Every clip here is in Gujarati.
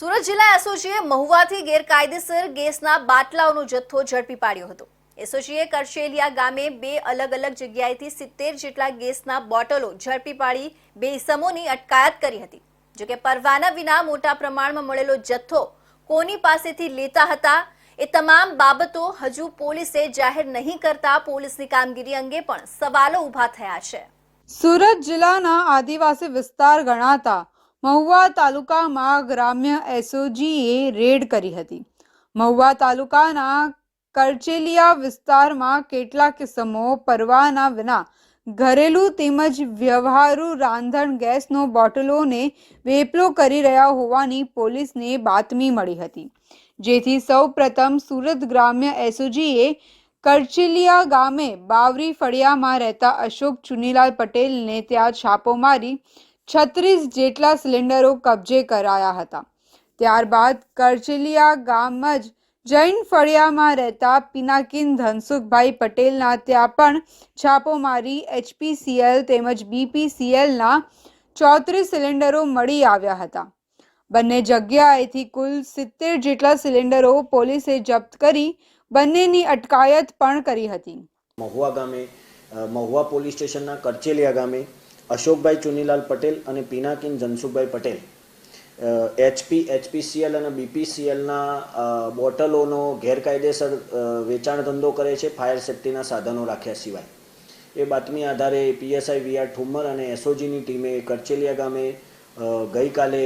સુરત જિલ્લા એસઓજીએ મહુવાથી ગેરકાયદેસર ગેસના બાટલાઓનો જથ્થો ઝડપી પાડ્યો હતો. એસઓજીએ કરશેલિયા ગામે બે અલગ અલગ જગ્યાએથી સિત્તેર જેટલા ગેસના બોટલો ઝડપી પાડી બે ઇસમોની અટકાયત કરી હતી. જોકે પરવાના વિના મોટા પ્રમાણમાં મળેલો જથ્થો કોની પાસેથી લેતા હતા એ તમામ બાબતો હજુ પોલીસે જાહેર નહીં કરતા પોલીસની કામગીરી અંગે પણ સવાલો ઊભા થયા છે. સુરત જિલ્લાના આદિવાસી વિસ્તાર ગણાતા મહુવા તાલુકામાં ગ્રામ્ય એસઓજીએ રેડ કરી હતી. મહુવા તાલુકાના કરચેલિયા વિસ્તારમાં કેટલાક કિસ્મો પરવાના વિના ઘરેલું તેમજ વ્યવહારુ રાંધણ ગેસનો બોટલોને વેપલો કરી રહ્યા હોવાની પોલીસને બાતમી મળી હતી. જેથી સૌ પ્રથમ સુરત ગ્રામ્ય એસઓજીએ કરચેલિયા ગામે બાવરી ફળિયામાં રહેતા અશોક ચુનીલાલ પટેલને ત્યાં છાપો મારી છત્રીસ જેટલા સિલિન્ડરો કબજે કરાયા હતા. ત્યારબાદ કરચલિયા ગામ જ જૈન ફળિયામાં રહેતા પિનાકિન ધનસુખભાઈ પટેલના ત્યાં પણ છાપો મારી એચપીસીએલ તેમજ બીપીસીએલના ચોત્રીસ સિલિન્ડરો મળી આવ્યા હતા. બંને જગ્યાએથી કુલ સિત્તેર જેટલા સિલિન્ડરો પોલીસે જપ્ત કરી બંનેની અટકાયત પણ કરી હતી. મહુવા ગામે મહુવા પોલીસ સ્ટેશનના કરચેલિયા ગામે અશોકભાઈ ચુનીલાલ પટેલ અને પિનાકિન જનસુખભાઈ પટેલ. એચપી એચપીસીએલ અને બીપીસીએલના બોટલોનો ગેરકાયદેસર વેચાણ ધંધો કરે છે ફાયર સેફ્ટીના સાધનો રાખ્યા સિવાય. એ બાતમી આધારે પીએસઆઈ વી આર ઠુમ્મર અને એસઓજીની ટીમે કરચેલિયા ગામે ગઈકાલે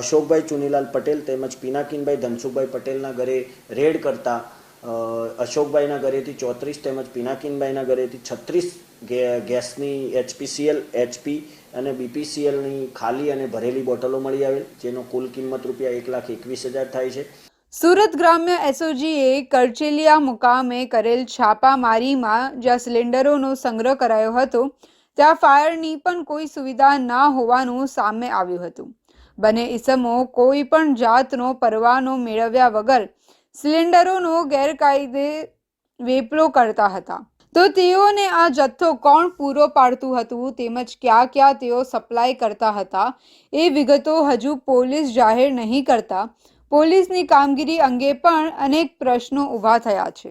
અશોકભાઈ ચુનીલાલ પટેલ તેમજ પિનાકિનભાઈ ધનસુખભાઈ પટેલના ઘરે રેડ કરતા અશોકભાઈના ઘરેથી ચોત્રીસ તેમજ પિનાકીનભાઈના ઘરેથી છત્રીસ ગેસની એચપીસીએલ, એચપી અને બીપીસીએલની ખાલી અને ભરેલી બોટલો મળી આવેલ, જેનો કુલ કિંમત રૂપિયા એક લાખ એકવીસ હજાર થાય છે. સુરત ગ્રામ્ય એસઓજીએ કરચેલિયા મુકામે કરેલ છાપામારીમાં જ્યાં સિલિન્ડરોનો સંગ્રહ કરાયો હતો, ત્યાં ફાયરની પણ કોઈ સુવિધા ના હોવાનું સામે આવ્યું હતું. બંને ઇસમો કોઈ પણ જાતનો પરવાનો મેળવ્યા વગર સિલિન્ડરોનો ગેરકાયદે વેપલો કરતા હતા. તો તેઓને આ જથ્થો કોણ પૂરો પાડતું હતું તેમજ ક્યાં ક્યાં તેઓ સપ્લાય કરતા હતા એ વિગતો હજુ પોલીસ જાહેર નહીં કરતા. પોલીસની કામગીરી અંગે પણ અનેક પ્રશ્નો ઊભા થયા છે.